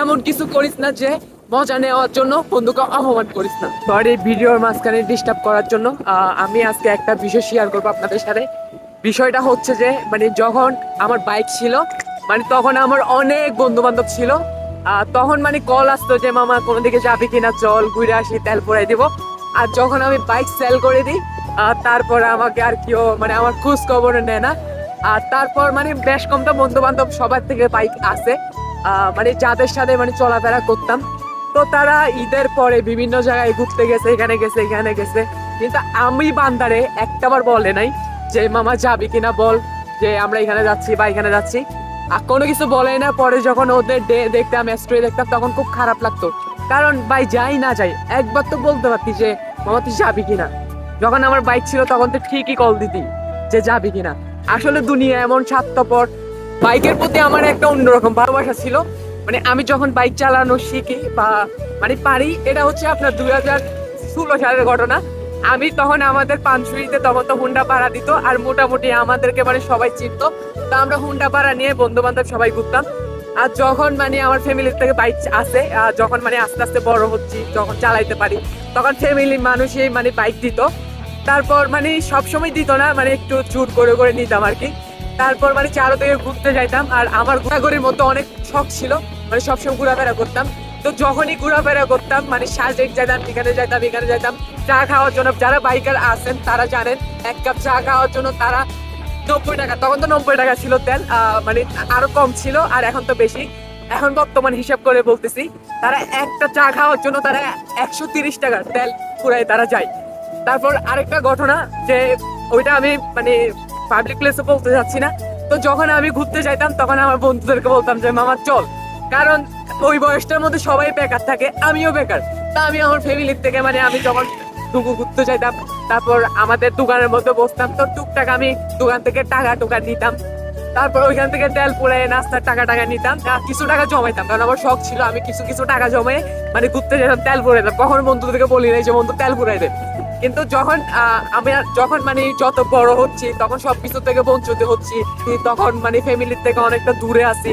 এমন কিছু করিস না যে মজা নেওয়ার জন্য বন্ধুকে অপমান করিস না। এই ভিডিওর মাঝখানে ডিস্টার্ব করার জন্য আমি আজকে একটা বিষয় শেয়ার করব আপনাদের সাথে। বিষয়টা হচ্ছে যে মানে যখন আমার বাইক ছিল মানে তখন আমার অনেক বন্ধু বান্ধব ছিল তখন মানে কল আসতো যে মামা কোনো দিকে যাবি কিনা? চল ঘুরে আসি তেল পরাই দিব। আর যখন আমি বাইক সেল করে দিই তারপরে আমাকে আর কেউ মানে আমার খোঁজ খবর নেয় না। আর তারপর মানে বেশ কমটা বন্ধু বান্ধব সবার থেকে বাইক আহ, মানে যাদের সাথে মানে চলাফেরা করতাম। তো তারা ঈদের পরে বিভিন্ন জায়গায় ঘুরতে গেছে, এখানে গেছে এখানে গেছে। কিন্তু আমি বান্দারে একটাবার বলে নাই যে, মামা, যাবি কিনা বল যে, আমরা এখানে যাচ্ছি বা এখানে যাচ্ছি। আর কোনো কিছু বলে না, পরে যখন ওদের ডে, দেখতাম স্টোরি দেখতাম, তখন খুব খারাপ লাগতো। কারণ ভাই, যাই না যাই, একবার তো বলতে পারতি যে, মামা, তুই যাবি কিনা? যখন আমার বাইক ছিল, তখন তো ঠিকই কল দিতি যে, যাবি কিনা? আসলে দুনিয়া এমন স্বার্থপর বাইকের প্রতি আমার একটা অন্যরকম ভালোবাসা ছিল। মানে আমি যখন বাইক চালানো শিখি বা মানে পারি, এটা হচ্ছে আপনার দুই হাজার ষোলো সালের ঘটনা। আমি তখন আমাদের পাঁচশোইতে তখন তো হুন্ডা ভাড়া দিত আর মোটামুটি আমাদেরকে মানে সবাই চিনতো। তো আমরা হুন্ডা ভাড়া নিয়ে বন্ধু বান্ধব সবাই ঘুরতাম। আর যখন মানে আমার ফ্যামিলির থেকে বাইক আসে যখন মানে আস্তে আস্তে বড় হচ্ছি, যখন চালাইতে পারি, তখন ফ্যামিলির মানুষই মানে বাইক দিত। তারপর মানে সবসময় দিত না মানে একটু চুর করে করে নিতাম আর কি। তারপর মানে চারো থেকে ঘুরতে যাইতাম, আর আমার ঘোরাঘুরির মতো অনেক শখ ছিল মানে সবসময় ঘোরাফেরা করতাম। তো যখনই ঘোরাফেরা করতাম মানে সাজেক যেতাম এখানে যেতাম এখানে যেতাম চা খাওয়ার জন্য যারা বাইকার আসেন তারা জানেন, এক কাপ চা খাওয়ার জন্য তারা নব্বই টাকা, তখন তো নব্বই টাকা ছিল তেল মানে আরও কম ছিল, আর এখন তো বেশি। এখন বর্তমান হিসাব করে বলতেছি, তারা একটা চা খাওয়ার জন্য তারা একশো তিরিশ টাকার তেল পুরাই তারা যায়। তারপর আরেকটা ঘটনা যে, ওইটা আমি মানে পাবলিক প্লেসে বলতে যাচ্ছি না। তো যখন আমি ঘুরতে যাইতাম, তখন আমার বন্ধুদেরকে বলতাম যে, মামা, চল। কারণ ওই বয়সটার মধ্যে সবাই বেকার থাকে, আমিও বেকার। তা আমি আমার ফ্যামিলির থেকে মানে আমি যখন টুকু ঘুরতে যাইতাম, তারপর আমাদের দোকানের মধ্যে বসতাম, তো টুকটাক আমি দোকান থেকে টাকা টুকা নিতাম। তারপর ওইখান থেকে তেল পুড়ে নাস্তার টাকা টাকা নিতাম কিছু টাকা জমাইতাম। কারণ আমার শখ ছিল আমি কিছু কিছু টাকা জমাই মানে ঘুরতে যেতাম, তেল পুড়ে দিতাম কখনো বন্ধুদেরকে বলি নাই যে, বন্ধু, তেল পুড়াই দেয় কিন্তু যখন আমি যখন মানে যত বড় হচ্ছি, তখন সবকিছু থেকে বঞ্চিত হচ্ছি। তখন মানে ফ্যামিলির থেকে অনেকটা দূরে আছি।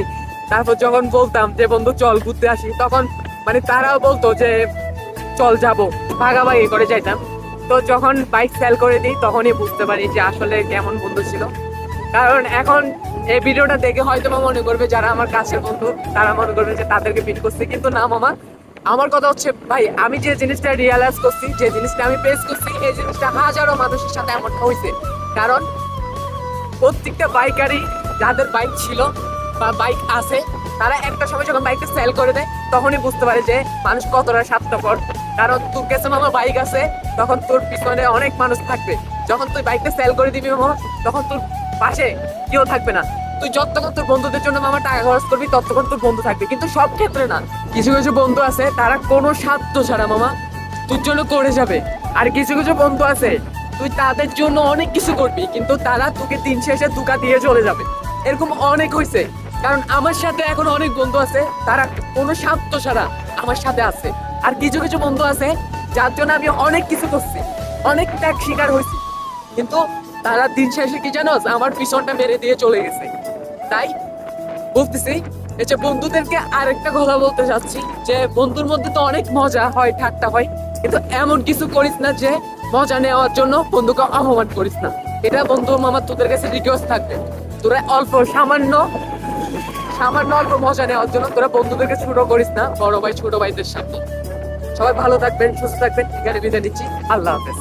তারপর যখন বলতাম যে, বন্ধু, চল ঘুরতে আসি। তখন মানে তারাও বলতো যে, চল যাব। ভাগাভাগি করে যাইতাম। তো যখন বাইক সেল করে দিই, তখনই বুঝতে পারি যে, আসলে কেমন বন্ধু ছিল। কারণ এখন এই ভিডিওটা দেখে হয়তো মনে করবে যারা আমার কাছের বন্ধু, তারা মনে করবে যে, তাদেরকে ফিট করছে। কিন্তু না মামা আমার কথা হচ্ছে, ভাই, আমি যে জিনিসটা রিয়ালাইজ করছি, যে জিনিসটা আমি পেস করছি, এই জিনিসটা হাজারো মানুষের সাথে এমনটা হয়েছে। কারণ প্রত্যেকটা বাইকারই যাদের বাইক ছিল বা বাইক আছে, তারা একটা সময় যখন বাইকটা সেল করে দেয়, তখনই বুঝতে পারে যে মানুষ কতটা স্বার্থপর। কারণ তোর কাছে মামা বাইক আছে, তখন তোর পিছনে অনেক মানুষ থাকবে। যখন তুই বাইকটা সেল করে দিবি মামা, তখন তোর পাশে কেউ থাকবে না। তুই যতক্ষণ তোর বন্ধুদের জন্য মামা টাকা খরচ করবি, ততক্ষণ তোর বন্ধু থাকবে। কিন্তু সব ক্ষেত্রে না, কিছু কিছু বন্ধু আছে, তারা কোনো স্বার্থ ছাড়া মামা তোর জন্য করে যাবে। আর কিছু কিছু বন্ধু আছে, তুই তাদের জন্য অনেক কিছু করবি, কিন্তু তারা তোকে দিন শেষে দুকা দিয়ে চলে যাবে। এরকম অনেক হয়েছে কারণ আমার সাথে এখন অনেক বন্ধু আছে, তারা কোনো স্বার্থ ছাড়া আমার সাথে আছে। আর কিছু কিছু বন্ধু আছে, যার জন্য আমি অনেক কিছু করছি, অনেক ত্যাগ শিকার হয়েছি। কিন্তু তারা দিন শেষে কি জানো, আমার পিছনটা মেরে দিয়ে চলে গেছে। তাই বলতেছি যে বন্ধুদেরকে আরেকটা কথা বলতে চাচ্ছি যে বন্ধুর মধ্যে তো অনেক মজা হয়, ঠাট্টা হয়, কিন্তু এমন কিছু করিস না যে মজা নেওয়ার জন্য বন্ধুকে অপমান করিস না। এটা বন্ধু মামা তোদের কাছে রিকোয়েস্ট থাকবে। তোরা অল্প সামান্য সামান্য অল্প মজা নেওয়ার জন্য তোরা বন্ধুদেরকে ছোট করিস না, বড় ভাই ছোট ভাইদের সাথে। সবাই ভালো থাকবেন, সুস্থ থাকবেন, এখানে বিদায় নিচ্ছি। আল্লাহ হাফেজ।